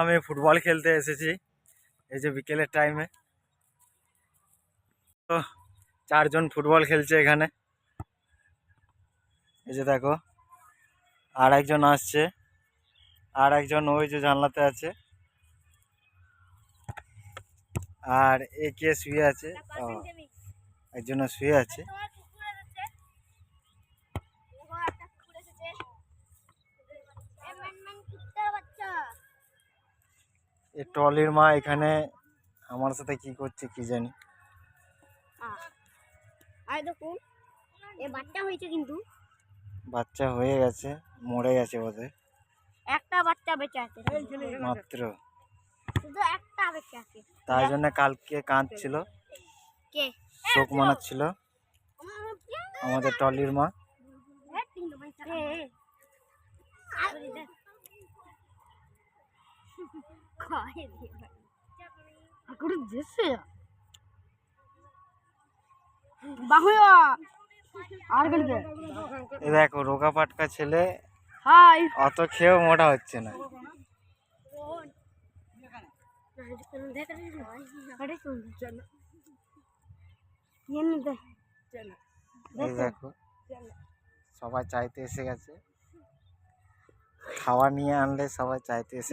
আমি ফুটবল খেলতে এসেছি। এই যে বিকেলের টাইমে তো চারজন ফুটবল খেলছে এখানে। এই যে দেখো, আর একজন আসছে। আর একজন ওই যে জানলাতে আছে। আর এ কে শুয়ে আছে। একজন শুয়ে আছে। এ টলির মা এখানে আমার সাথে কি করছে কি জানি। বাচ্চা হয়েছে কিন্তু। বাচ্চা হয়ে গেছে মরে গেছে বোধহয়। একটা বাচ্চা বেঁচে আছে। মাত্র। শুধু একটা বেঁচে আছে। তাই জন্য কালকে কাঁদছিল। কে? শোক মানাচ্ছিল। আমাদের টলির মা। দেখো রোগা পাটকা ছেলে, অত খেয়েও মোটা হচ্ছে না। দেখো, সবাই চাইতে এসে গেছে। খাওয়া নিয়ে আনলে সবাই চাইতে এসে